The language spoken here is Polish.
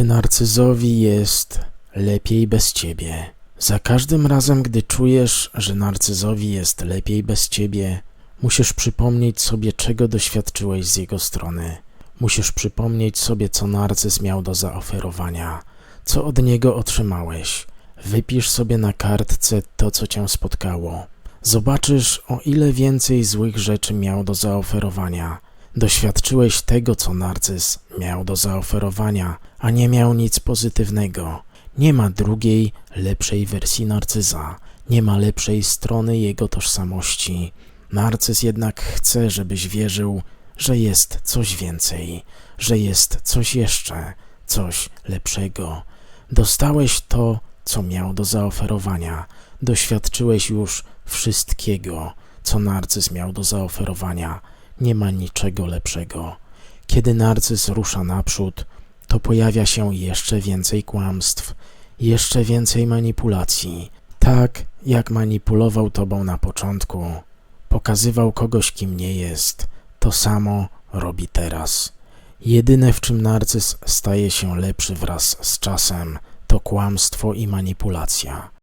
Czy narcyzowi jest lepiej bez ciebie? Za każdym razem, gdy czujesz, że narcyzowi jest lepiej bez ciebie, musisz przypomnieć sobie, czego doświadczyłeś z jego strony. Musisz przypomnieć sobie, co narcyz miał do zaoferowania, co od niego otrzymałeś. Wypisz sobie na kartce to, co cię spotkało. Zobaczysz, o ile więcej złych rzeczy miał do zaoferowania. Doświadczyłeś tego, co narcyz miał do zaoferowania, a nie miał nic pozytywnego. Nie ma drugiej, lepszej wersji narcyza, nie ma lepszej strony jego tożsamości. Narcyz jednak chce, żebyś wierzył, że jest coś więcej, że jest coś jeszcze, coś lepszego. Dostałeś to, co miał do zaoferowania. Doświadczyłeś już wszystkiego, co narcyz miał do zaoferowania. Nie ma niczego lepszego. Kiedy narcyz rusza naprzód, to pojawia się jeszcze więcej kłamstw, jeszcze więcej manipulacji. Tak jak manipulował tobą na początku, pokazywał kogoś, kim nie jest, to samo robi teraz. Jedyne, w czym narcyz staje się lepszy wraz z czasem, to kłamstwo i manipulacja.